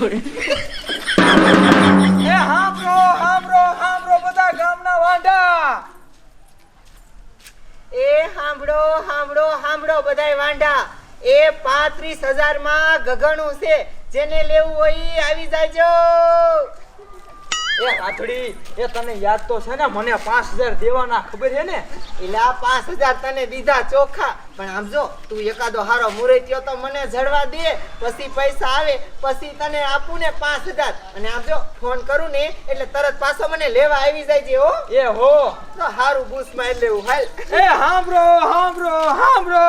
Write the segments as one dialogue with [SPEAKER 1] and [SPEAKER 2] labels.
[SPEAKER 1] એ હાંભળો હાંભળો હાંભળો બધા ગામના વાંઢા.
[SPEAKER 2] એ હાંભળો હાંભળો હાંભળો બધાય વાંઢા. એ પાંત્રીસ હજારમાં ગગણું છે. જેને લેવું હોય આવી જાયજો.
[SPEAKER 1] એ હાથડી એ તને યાદ તો છે ને મને પાંચ હજાર દેવાના ખબર છે ને?
[SPEAKER 2] એટલે આ પાંચ હજાર તને દીધા ચોખ્ખા પણ આમ જો તું એકાદો હારો મુરૈત્યો તો મને જડવા દે પછી પૈસા આવે પછી તને આપું ને પાંચ હજાર. અને આમ જો ફોન કરું ને એટલે તરત પાછો મને લેવા આવી જાય છે હો.
[SPEAKER 1] એ હો.
[SPEAKER 2] તો હારું બૂસમાં લેવું હાલ.
[SPEAKER 1] એ હાંભળો હાંભળો હાંભળો.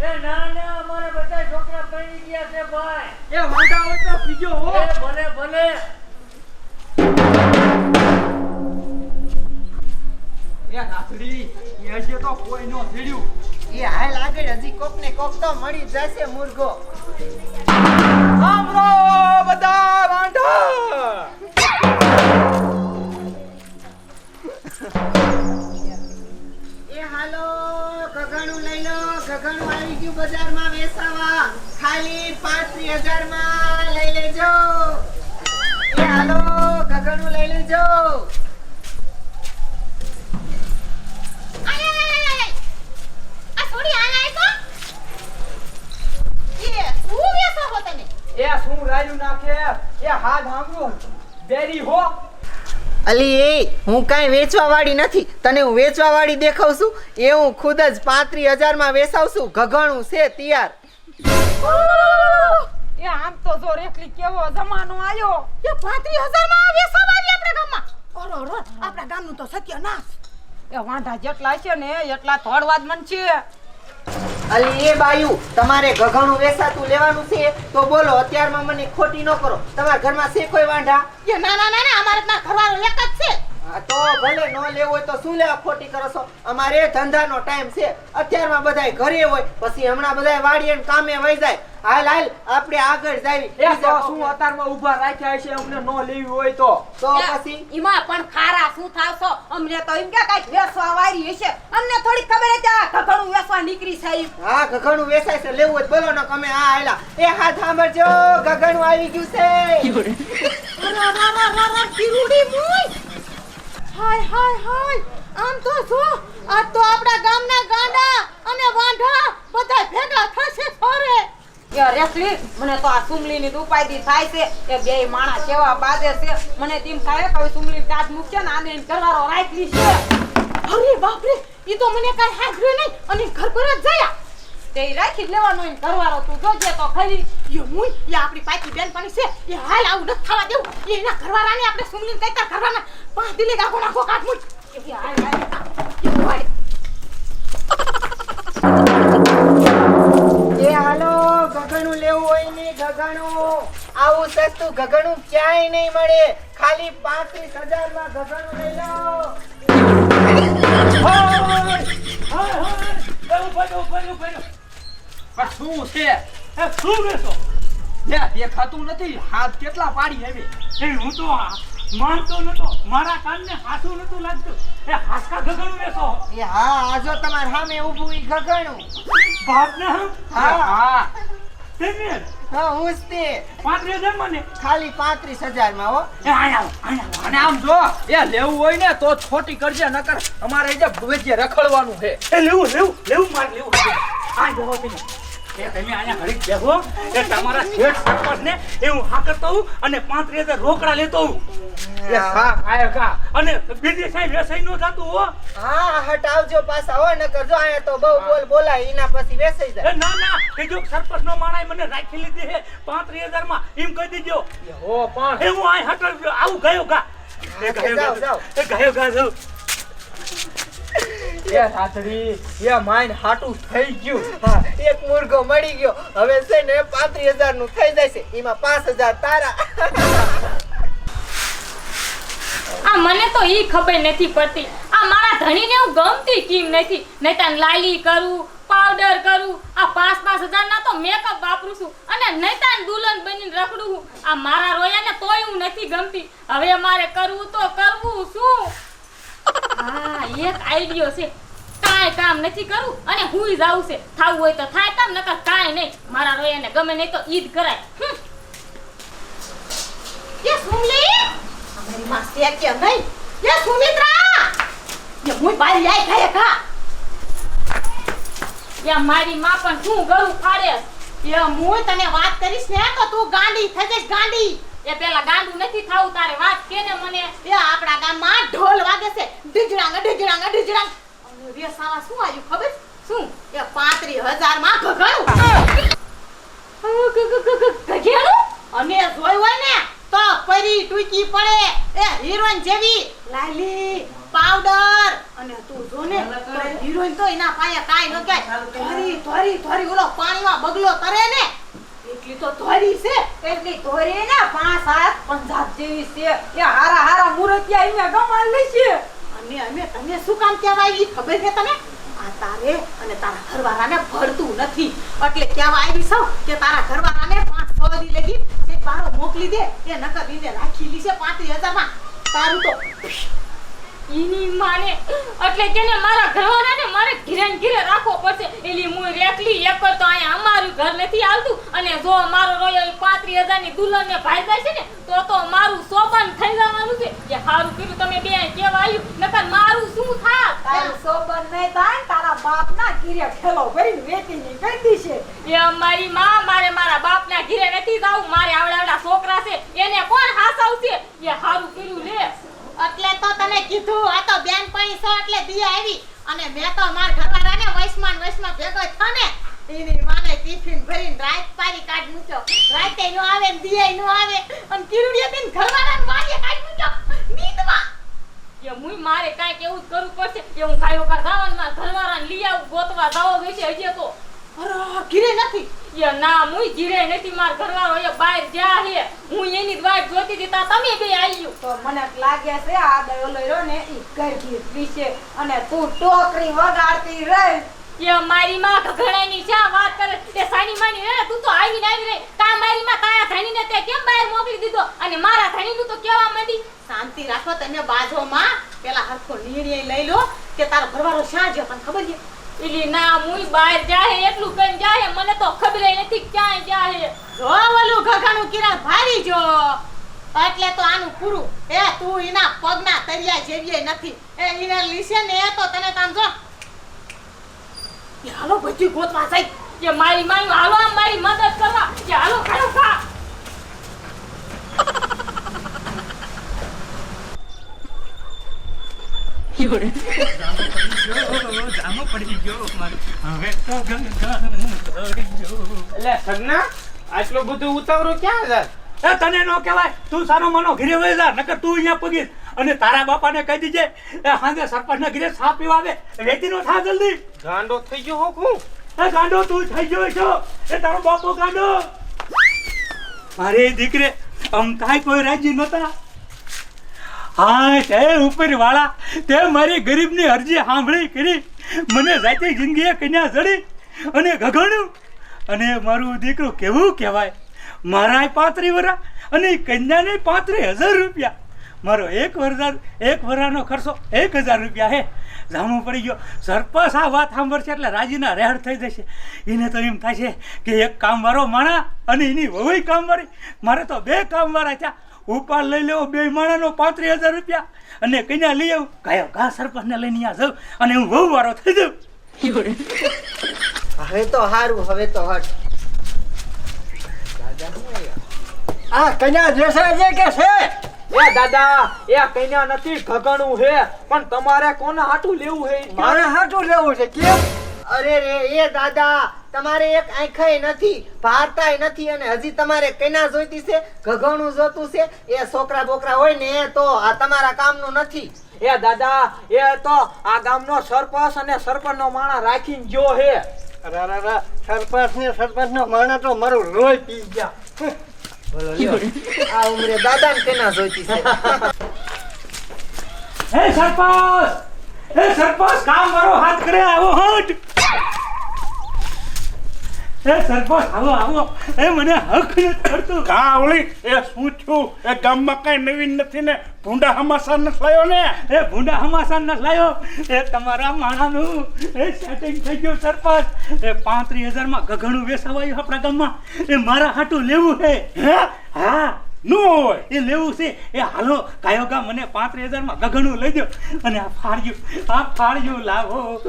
[SPEAKER 1] એ
[SPEAKER 3] ના ના અમારે બધા છોકરા પૈણી ગયા છે ભાઈ.
[SPEAKER 1] એ વાંઢા હોય તો પીજો હો.
[SPEAKER 3] એ ભલે ભલે.
[SPEAKER 1] એ નાથડી એ તો કોઈ નો
[SPEAKER 2] એ હાલ આગળ હજી કોક ને કોક તો મળી જશે મુર્ગો
[SPEAKER 1] સાંભળો બધા વાંઢા.
[SPEAKER 2] એ હાલો ગગણું લઈ લો. ગગણું આવી ગયું બજારમાં વેચાવા ખાલી પાંત્રીસ હજારમાં લઈ લેજો. એ હાલો ગગણું લઈ લેજો.
[SPEAKER 4] શું વેચો છો તમે?
[SPEAKER 1] એ શું રાયું નાખે? એ હાથ બેરી હો.
[SPEAKER 2] અલી એ હું કાંઈ વેચવા વાળી નથી. તને હું વેચવા વાળી દેખાવ છું? એ હું ખુદ જ પાંત્રીસ હજારમાં માં વેચાવ છું. ગગણું છે તૈયાર.
[SPEAKER 5] એ આમ તો જો રેખલી કેવો જમાનો આવ્યો
[SPEAKER 4] એ 35,000 હજારમાં વેચવાની આપણા ગામમાં. ઓરો, ઓરો, આપણા ગામનું તો સત્યનાશ.
[SPEAKER 5] એ વાંધા જેટલા છે ને એટલા થોડવા જ મન છે.
[SPEAKER 2] અલી એ બાયુ તમારે ગગણું વેસાતું લેવાનું છે? તો બોલો અત્યારમાં મને ખોટી ન કરો. તમારા ઘરમાં છે કોઈ વાંઢા?
[SPEAKER 4] ના, ના, ના, અમારે ઘરવાળો એક જ છે.
[SPEAKER 2] હા, ભલે નો લેવો હોય તો શું લેવા ખોટી કરો છો? અમારે ધંધાનો ટાઈમ છે. અત્યારમાં બધાય ઘરે હોય પછી હમણાં બધાય વાડીએ ને કામે વહી જાય. હાલ હાલ આપણે આગળ જાવી
[SPEAKER 1] એ તો શું. અતારમાં ઊભા રાખ્યા છે અમને નો લેવી હોય તો?
[SPEAKER 2] તો પછી?
[SPEAKER 5] ઈમાં પણ ખારા શું થાવશો અમને તો એમ કે કાંઈક વેસવા વાળી હશે. અમને થોડી ખબર હતી આ ઘઘણું વેસવા નીકળી છે
[SPEAKER 2] હા ઘઘણું વેસાય છે લેવું હોય બોલો ને અમે હા આયલા એ હાથ સાંભળજો ઘઘણું આવી ગયું છે.
[SPEAKER 4] રા, રા, રા, રા, કીરુડી મુઈ. હાય, હાય, હાય. આમ તો જો આ તો આપણા ગામના ગાંડા અને વાંઢા બધા ભેગા થશે ફરે.
[SPEAKER 5] એ રેસલી મને તો આ સુમલીની ઉપાયથી થાય છે. એ બે માણા કેવા બાજે છે. મને તેમ થાય કે હવે સુમલી કાચ મૂકશે ને આને કરવારો રાખલી છે.
[SPEAKER 4] અરે બાપ રે ઈ તો મને કાઈ હાજર્યું નહીં. અને ઘર પર જ જયા.
[SPEAKER 5] તે રાખી જ લેવાનો એમ કરવારો તું જોજે તો ખરી.
[SPEAKER 4] યો મુઈ એ આપણી પાકી બેન પણ છે. એ હાલ આવું નથી થવા દેવું. એ એના ઘરવાળાને આપણે સુમલીને કહેતા ઘરવાળા પાંચ દિલે ગાગો નાખો કાટ મુઈ.
[SPEAKER 5] એ હાલ હાલ
[SPEAKER 4] એ
[SPEAKER 2] એ હાલો ગગણું લેવું હોય ને ગગણું. આવું સસ્તું ગગણું ક્યાંય નહીં મળે. ખાલી પાંત્રીસ હજારમાં ગગણું લઈ લો
[SPEAKER 1] પણ શું છે?
[SPEAKER 3] એ શું વેચો
[SPEAKER 1] લે દેખાતું નથી. હાથ કેટલા પાડી હવે
[SPEAKER 3] એ હું તો માનતો નતો. મારા કાનને હાથું નતું લાગતું. એ હાસકા ગગણું બેસો.
[SPEAKER 2] એ હા આજો તમારા સામે ઊભું ઈ ગગણું
[SPEAKER 3] હમ
[SPEAKER 2] હા?
[SPEAKER 1] હા.
[SPEAKER 2] હા. હું જ તે.
[SPEAKER 3] પાંત્રીસ હજાર મને.
[SPEAKER 2] ખાલી પાંત્રીસ હજારમાં હો.
[SPEAKER 3] એ આયા આયા
[SPEAKER 1] અને આમ જો એ લેવું હોય ને તો ખોટી કરજે નકર અમારે જે રખડવાનું છે.
[SPEAKER 3] એ લેવું લેવું લેવું માર લેવું. આ બેહો તમે એ તમે અહીંયા ઘડીક બેહો. એ તમારા શેઠ સરપંચ ને એ હું હા કરતો હોઉં અને પાંત્રીસ હજાર રોકડા લેતો હોઉં.
[SPEAKER 1] એ ખા ખાય ખા.
[SPEAKER 3] અને બીજી સાહેબ વેસાઈ નો થતું હો.
[SPEAKER 2] હા હટાવજો પાછા હો નકર જો અહીંયા તો બહુ બોલ બોલાય એના પછી વેસાઈ જાય.
[SPEAKER 3] ના ના એ જો સરપંચ નો માણાય મને રાખી લીધી છે પાંત્રીસ હજારમાં એમ કહી દીજો.
[SPEAKER 1] હો પણ.
[SPEAKER 3] એ હું અહીં હટાવી આવું ગયો ગા. એ ગયો ગા. એ ગયો ગા
[SPEAKER 1] એ રાતડી એ માઇન હાટું થઈ ગયું.
[SPEAKER 2] એક મુર્ગો મળી ગયો. હવે છે ને પાંત્રીસ હજારનું થઈ જશે. એમાં પાંચ હજાર તારા.
[SPEAKER 5] આ
[SPEAKER 6] મને તો ઈ ખબર નથી પડતી. આ મારા ધણીને હું ગમતી કેમ નથી? નહીતર લાલી કરું પાવડર કરું, આ પાંચ પાંચ હજાર ના તો મેકઅપ વાપરું છું. અને નહીતર દુલ્હન બનીને રખડું આ મારા રોયાને તોય હું નથી ગમતી. હવે મારે કરવું તો કરવું શું હા એક આઈડિયો છે. કાંઈ કામ નથી કરું અને હું જાઉં છે. થાવું હોય તો થાય કામ નકર કાંઈ નહીં. મારા રોયાને ગમે નહીં તો ઈદ કરાય.
[SPEAKER 4] એ સુમલી અમારી માં આ કે નહીં એ સુમિત્રા! એ હું બારી આઈ ખાય ખા
[SPEAKER 6] યા મારી માં પણ શું ગળું ફાડે.
[SPEAKER 4] એ હું તને વાત કરીશ ને તો તું ગાંડી થઈ જઈશ ગાંડી.
[SPEAKER 6] એ પેલા ગાંડું નથી થાવું તારે વાત કેને મને?
[SPEAKER 4] એ આપણા ગામમાં ઢોલ વાગે છે. ઢીજડાંગ ઢીજડાંગ ઢીજડાંગ રે સાલા શું આવ્યું ખબર?
[SPEAKER 6] શું?
[SPEAKER 4] એ પાંત્રીસ
[SPEAKER 6] હજારમાં
[SPEAKER 4] અને જોઈ હોય ને તો પરી ટૂકી પડે. એ હિરોઈન જેવી. લાલી પાવડર. અને તું જો ને હિરોઈન તો એના પાયે કાઈ ન કાય ધોરી ધોરી ધોરી ઓલો પાણીમાં બગલો તરે ને. એટલી તો ધોરી છે.
[SPEAKER 5] એટલી ધોરી ને, પાંચ, સાત, પંજાબ જેવી છે. એ હારા હારા મુરતિયા અહીંયા ગમાલ લે છે.
[SPEAKER 4] અને અમે તને શું કામ કહેવા આવી ખબર છે તને? આ તારે અને તારા ઘરવાળાને ભરતું નથી. એટલે કહેવા આવી સૌ કે તારા ઘરવાળાને પાંચ છ દી લગી એક બારો મોકલી દે, એ નકર એને રાખી લીશે પાંત્રીસ હજારમાં. તારું તો
[SPEAKER 6] ઈની માને. એટલે કેને મારા ઘરવાળાને મારે ઘીરે ઘીરે રાખવો પડશે. એલી હું રેકલી એક તો અહીંયા અમારું ઘર નથી આવતું. અને જો મારો રોયો પાંત્રીસ 35000 ની દુલ્હનને ભાઈ જાય છે ને તો તો મારું સોપન થઈ જવાનું છે. કે સારું કર્યું તમે બે કેવા આવ્યું નકર મારું શું થાય
[SPEAKER 5] તારું સોબન નહીં થાય તારા બાપના ઘીરે ઠેલો ભરીને વેચી ની છે.
[SPEAKER 6] એ અમારી માં મારે મારા બાપના ઘીરે નથી જાવું. મારે આવડાવડા છોકરા છે. એને કોણ હાસાવશે? એ સારું કર્યું
[SPEAKER 4] એટલે કીધું, આ તો બેન પાણી છો એટલે દી આવી. અને મેં તો માર ઘરવાળાને વૈષ્માન વૈષ્માન ભેગો થયો એની માને ટિફિન ભરીને રાત પારી કાઢ મૂક્યો. રાતે નો આવે ને દીએ નો આવે, અને કિરુડિયા બેન ઘરવાળાને વાડીએ કાઢ મૂક્યો. નીંદમાં
[SPEAKER 6] કે મુઈ મારે કાંઈક એવું જ કરવું પડશે. કે હું કાંઈ વખત જવાનું ઘરવાળાને લઈ આવું, ગોતવા જાવો જોઈશે હજી તો.
[SPEAKER 4] અરે, ઘીરે નથી.
[SPEAKER 6] એ ના મુઈ જીરે નથી માર ઘરવાળો એ બહાર જા હે હું એની વાટ જોતી હતી તમે બે આવ્યું
[SPEAKER 5] તો મને લાગે છે આ દયો રહ્યો ને ઈ ગરબી વિશે અને તું ટોકરી વગાડતી રહી.
[SPEAKER 6] એ મારી માં ઘઘડાની શા વાત કરે? તે સાની માની રે તું તો આવીને આવી રે તા મારી માં તારા ધણીને તે કેમ બહાર મોકલી દીધો? અને મારા ધણીનું તો કેવા માંડી
[SPEAKER 4] શાંતિ રાખો તને બાજો માં પેલા હરખો નિર્ણય લઈ લો કે તારો ઘરવાળો શા ગયો પણ ખબર છે
[SPEAKER 6] ના, મુઈ બહાર જાહે, એટલું કઈ જાહે? મને તો ખબર નથી ક્યાંય જાહે.
[SPEAKER 4] જો ઓલું ઘઘાનું કિરણ ભારી જો. એટલે તો આનું પૂરું. એ, તું એના પગના તરિયા જેવીએ નથી. એ, એને લીશે ને એ તો તને તામ જો. હાલો બધું ગોતવા જાય.
[SPEAKER 6] કે મારી માયું હાલો મારી મદદ કરવા. કે હાલો, ખાયો ખા
[SPEAKER 3] જામો પડી ગયો હવે તો ગંગાનું ધરી ગયો.
[SPEAKER 1] એટલે સગના આટલું બધું ઉતાવળો ક્યાં
[SPEAKER 3] એ તને નો કહેવાય. તું સારો મનો ઘરે વહી જા નકર તું અહીંયા પગી. અને તારા બાપાને કહી દીજે એ હાંજે સરપંચના ઘરે સા પીવા આવે. રેતી નો થા જલ્દી.
[SPEAKER 1] ગાંડો થઈ ગયો હું હું?
[SPEAKER 3] એ ગાંડો તું થઈ ગયો છો. એ તારો બાપો ગાંડો. મારે દીકરે આમ કાંઈ કોઈ રાજી નહોતા. હા, તે ઉપર વાળા, તે મારી ગરીબની અરજી સાંભળી કરી. મને જાતે જિંદગીએ કન્યા જડી અને ગગણ્યું અને મારું દીકરું કેવું કહેવાય? મારા પાંત્રી વરા અને કન્યાને પાંત્રી હજાર રૂપિયા. મારો એક વરદાન, એક વરાનો ખર્ચો એક હજાર રૂપિયા હે. જામું પડી ગયો. સરપંચ આ વાત સાંભળશે એટલે રાજીના રેહડ થઈ જશે. એને તો એમ થશે કે એક કામવાળો માણા અને એની વહુય કામવાળી. મારે તો બે કામવાળા થયા. ઉપાડ લઈ લેવો બે માણાનો પાંત્રીસ હજાર રૂપિયા. અને કન્યા લઈ આવું. કાયો ઘા સરપંચને લઈને અહીંયા જાઉં. અને હું બહુ વારો થઈ જાઉં.
[SPEAKER 2] હવે તો હારું હવે તો હટ.
[SPEAKER 1] આ કન્યા જેસરા જે કે છે? એ દાદા એ કન્યા નથી ઘગણું હે પણ તમારે કોને હાટું લેવું હે મારે હાટું લેવું છે કેમ?
[SPEAKER 2] અરે રે એ દાદા તમારે એક આંખાય નથી ભારતાય નથી અને હજી તમારે કૈના જોઈતી છે? ઘઘણું જોતું છે? એ છોકરા બોકરા હોય ને એ તો આ તમારા કામનું નથી.
[SPEAKER 1] એ દાદા એ તો આ ગામનો સરપંચ અને સરપંચનો માણા રાખીને જો હે
[SPEAKER 7] સરપંચ ને સરપંચ નો માણા તો મારું રોય પી ગયા.
[SPEAKER 2] બોલો. આ ઉમરે દાદા ને કેના જોઈતી છે?
[SPEAKER 3] હે સરપંચ! હે સરપંચ કામ મારો હાથ કરે આવો હટ. હે સરપંચ આવો આવો. એ મને હક નથી કરતું
[SPEAKER 8] કા ઓલી એ શું થયું? એ ગામમાં કઈ નવીન નથી ને? ભૂંડા હમાસા નથી લાયો ને?
[SPEAKER 3] એ ભૂંડા હમાસા નથી લાયો. એ તમારા માણાનું એ સેટિંગ થઈ ગયું સરપંચ. એ પાંત્રીસ હજારમાં ગઘણું વેસાવાયું આપણા ગામમાં એ મારા હાટું લેવું છે
[SPEAKER 8] હે?
[SPEAKER 3] હા.
[SPEAKER 8] નો હોય.
[SPEAKER 3] એ લેવું છે. એ હાલો કાયો ગામ મને પાંત્રીસ હજારમાં ગગણું લઈ દો અને આ ફાળ્યું આ ફાળ્યું લાવો.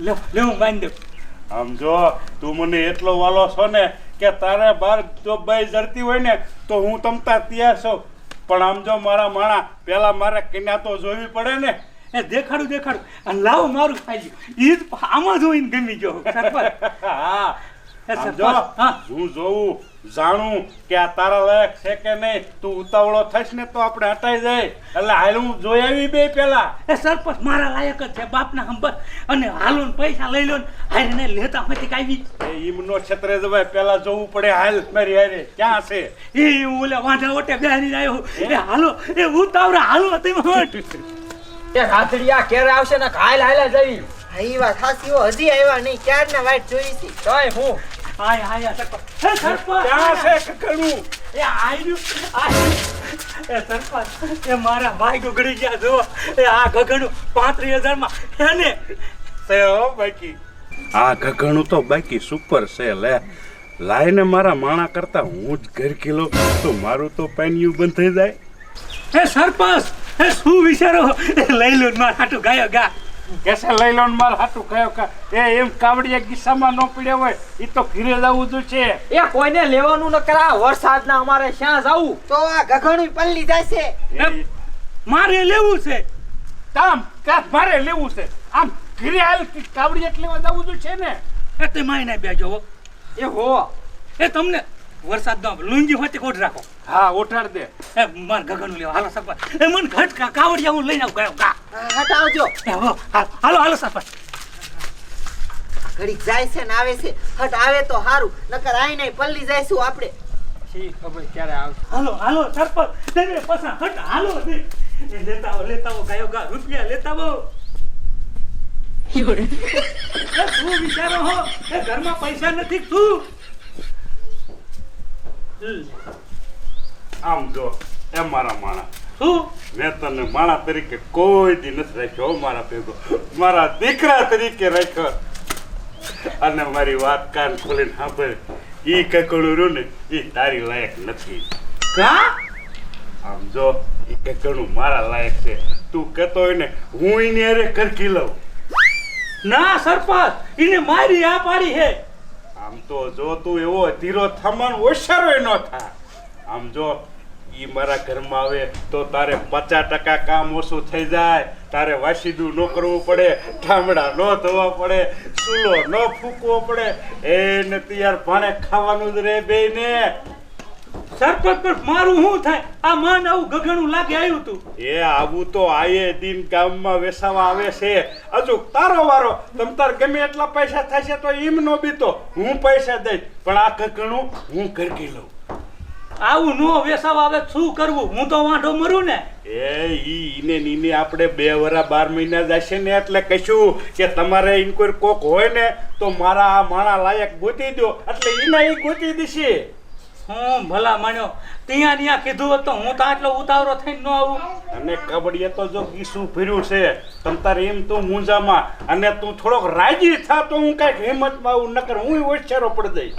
[SPEAKER 3] લે લેવું બાંધી દો
[SPEAKER 8] આમ જો તું મને એટલો વાલો છો ને કે તારે બાર જો બાઈ જરતી હોય ને તો હું તમતા તૈયાર છું. પણ આમ જો મારા માણા પેલા મારે કન્યા તો જોવી પડે ને.
[SPEAKER 3] એ દેખાડું દેખાડું. અને લાવો મારું ખાઈ ઈ જ આમાં જોઈને ગમી ગયો
[SPEAKER 8] હા જો
[SPEAKER 3] હું
[SPEAKER 8] જોઉં જાણું કે આ તારા લાયક છે કે નહીં? તું ઉતાવળો થઈશ ને તો આપણે હટાઈ જાય એટલે હાલ હું જોઈ આવી બે પેલા.
[SPEAKER 3] એ સરપંચ મારા લાયક જ છે બાપના હંબર. અને હાલો ને પૈસા લઈ લો ને હારે ને લેતા હોતી કાવી
[SPEAKER 8] એ ઈમનો છત્રે જવાય પેલા જોવું પડે હાલ મારી હારે. ક્યાં છે?
[SPEAKER 3] એ હું ઓલે વાંઢા ઓટે બેહરી આવ્યો એ હાલો એ ઉતાવળો હાલો તમે હટ
[SPEAKER 1] એ રાતડિયા કેરે આવશે ને હાલ હાલ જઈ
[SPEAKER 2] હા, ઈ વાત હો હજી આવ્યા નહીં ક્યારના વાટ જોઈ છે
[SPEAKER 1] તોય હું
[SPEAKER 3] આય હાય સરપંચ. હે સરપંચ
[SPEAKER 8] ક્યાં છે કકડું?
[SPEAKER 3] એ આયરું આયરું. એ સરપંચ એ મારા ભાઈ ગગડી ગયા જો એ આ ગગડું પાંત્રીસ હજારમાં એને.
[SPEAKER 8] છે હો બાકી. આ ગગણું તો બાકી સુપર છે લે. લાઈને મારા માણા કરતા હું જ ઘર કિલો તો મારું તો પાનિયું બંધ થઈ જાય.
[SPEAKER 3] એ સરપંચ એ શું વિચારો? લઈ લો મારા હાટું ગાયો ગા.
[SPEAKER 8] કેસે લઈ લો માર હાટું કયો કા. એ એમ કાવડિયા કિસ્સામાં ન પડ્યા હોય એ તો ઘીરે જવું જ છે.
[SPEAKER 1] એ કોઈને લેવાનું ન કરા વરસાદના અમારે શ્યાં જવું
[SPEAKER 2] તો આ ગગણી પલ્લી જશે
[SPEAKER 3] મારે લેવું છે.
[SPEAKER 8] તામ કાં મારે લેવું છે? આમ ઘીરે હાલ કાવડિયા લેવા જવું જ છે ને?
[SPEAKER 3] એ તે માઈને બેજો હો.
[SPEAKER 1] એ હો.
[SPEAKER 3] એ તમને વરસાદ નો લુંગી હોતી કોટ રાખો.
[SPEAKER 8] હા ઓઠાડ દે.
[SPEAKER 3] એ માર ગગનું લેવા. હાલો સરપંચ. એ મન ઘટ કા કાવડિયા હું લઈને આવું ગયો કા
[SPEAKER 2] હા, હટાવજો
[SPEAKER 3] એ હાલો હાલો સરપંચ.
[SPEAKER 2] ઘડીક જાય છે ને આવે છે. હટ આવે તો સારું નકર આઈ નહીં પલ્લી જઈશું આપણે.
[SPEAKER 1] શી ખબર ક્યારે આવશે.
[SPEAKER 3] હાલો હાલો સરપંચ. તમે પસા હટ હાલો દે એ લેતા આવો લેતા આવો ગાયો ગા. રૂપિયા લેતા આવો. તું વિચારો હો. એ ઘરમાં પૈસા નથી તું.
[SPEAKER 8] આમ જો એ મારા માણા.
[SPEAKER 3] શું
[SPEAKER 8] મેં તને માણા તરીકે કોઈ દી નથી રાખ્યો. મારા ભેગો. મારા દીકરા તરીકે રાખ્યો. અને મારી વાત કાન ખોલીને સાંભળ. ઈ કકડું રહ્યું ને ઈ તારી લાયક નથી.
[SPEAKER 3] કા?
[SPEAKER 8] આમ જો ઈ કકડું મારા લાયક છે. તું કહેતો હોય ને હું એની અરે કરકી લઉં.
[SPEAKER 3] ના સરપંચ એને મારી આ પાડી હે
[SPEAKER 8] આમ તો જો તું એવો ધીરો થમણ ઓછારો ન થા. આમ જો ઈ મારા ઘરમાં આવે તો તારે પચાસ ટકા કામ ઓછું થઈ જાય. તારે વાસીદું ન કરવું પડે, ઠામડા ન ધોવા પડે, ચૂલો ન ફૂકવો પડે. એ નથી યાર ભાણે ખાવાનું જ રે બે ને
[SPEAKER 3] સરપંચ પણ મારું શું થાય? આ માન આવું ગગણું લાગે આવ્યું તું.
[SPEAKER 8] એ આવું તો આયે દિન ગામમાં વેસાવા આવે છે. હજુ તારો વારો તમ તાર ગમે એટલા પૈસા થશે તો એમ નો બીતો. હું પૈસા દઈશ પણ આ ગગણું હું કરકી લઉં.
[SPEAKER 3] આવું નો વેસાવા આવે શું કરવું? હું તો વાંઢો મરું ને.
[SPEAKER 8] એ ઈ ઈને નીને આપણે બે વરા બાર મહિના જશે ને એટલે કહીશું કે તમારે ઇન્કવાયર કોક હોય ને તો મારા આ માણા લાયક ગોતી દો એટલે ઈને ઈ ગોતી દેશે.
[SPEAKER 3] હું ભલા માન્યો. ત્યાં ત્યાં કીધું હોત તો હું તો આટલો ઉતાવળો થઈને ન આવું.
[SPEAKER 8] અને કબડીએ તો જો ગીસું ફીર્યું છે તમ તારે એમ તું મૂંઝામાં. અને તું થોડોક રાજી થા તો હું કાંઈક હિંમતમાં આવું નકર હું ઓછેરો પડી જઈ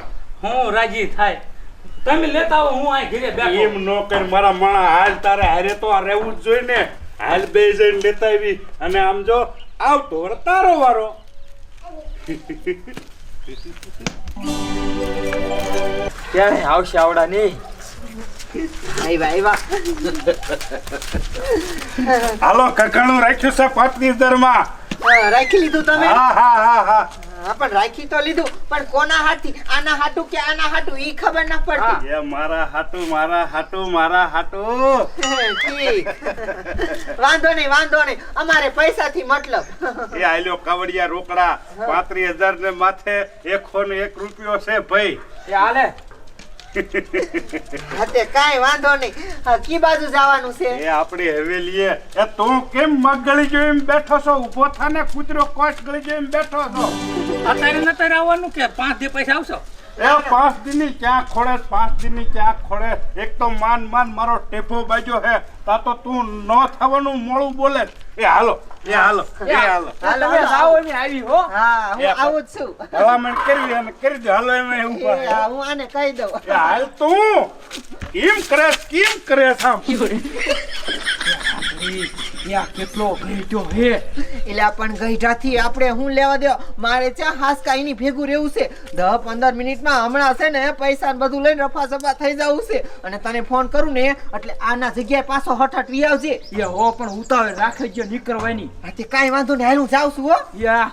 [SPEAKER 3] હું રાજી થાય. તમે લેતા આવો હું અહીં ઘરે બેઠો.
[SPEAKER 8] એમ ન કર મારા માણા હાલ તારે હારે તો આ રહેવું જ જોઈએ ને. હાલ બે જઈને લેતા આવી. અને આમ જો આવતો વર તારો વારો.
[SPEAKER 1] ક્યારે આવશે આવડા નહીં.
[SPEAKER 8] હાલો કકણું રાખ્યું છે પાંત્રીસ હજારમાં
[SPEAKER 2] રાખી લીધું તમે?
[SPEAKER 8] હા હા હા હા.
[SPEAKER 2] હા પણ રાખી તો લીધું પણ કોના હાથી આના હાટું કે આના હાટું? ઈ ખબર ન પડતી.
[SPEAKER 8] એ મારા હાટુ મારા હાટુ મારા હાટુ.
[SPEAKER 2] વાંધો નહીં વાંધો નહીં. અમારે પૈસાથી મતલબ.
[SPEAKER 8] એ આલ્યો કાવડિયા રોકડા પાંત્રીસ હજાર ને માથે એકસો ને એક રૂપિયો છે ભાઈ.
[SPEAKER 1] એ હાલે.
[SPEAKER 2] હા કાઈ વાંધો નહીં. કી બાજુ જવાનું છે?
[SPEAKER 8] એ આપણી હવેલીએ. એ તું કેમ મગળી ગયો એમ બેઠો છો? ઊભો થાને કૂતરો કોસ ગળી ગયો એમ બેઠો છો?
[SPEAKER 3] અત્યારે નતર આવવાનું કે પાંચ દે પૈસા આવશો?
[SPEAKER 8] એ પાંચ દિનની ક્યાં ખોળે પાંચ દિનની ક્યાં ખોળે? એક તો માન માન મારો ટેપો બાજ્યો હે. તા તો તું ન થવાનું મોડું બોલે. એ હાલો એ હાલો એ હાલો.
[SPEAKER 2] હાલો, હવે
[SPEAKER 1] આવો એમ આવી હો.
[SPEAKER 2] હા હું આવું જ છું.
[SPEAKER 8] ભલામણ કરી અને કરી દે. હાલો એમ.
[SPEAKER 2] હા, હું આને કહી દઉં.
[SPEAKER 8] એ હાલ તું. કેમ કરે કેમ કરે આમ?
[SPEAKER 1] યા કેટલો ઘેટ્યો હે?
[SPEAKER 2] એટલે પણ ગઈઢાથી આપણે હું લેવા દો મારે ત્યાં હાસકા એની ભેગું રહેવું છે. દસ પંદર મિનિટમાં હમણાં છે ને પૈસા ને બધું લઈને રફા સફા થઈ જવું છે. અને તને ફોન કરું ને એટલે આના જગ્યાએ પાછો હઠાટ વી આવજે.
[SPEAKER 1] એ હો પણ ઉતાવળ રાખે છે નીકળવાની.
[SPEAKER 2] હા તે કાંઈ વાંધો નહીં હેલું જાઉં છું હો.
[SPEAKER 1] યા.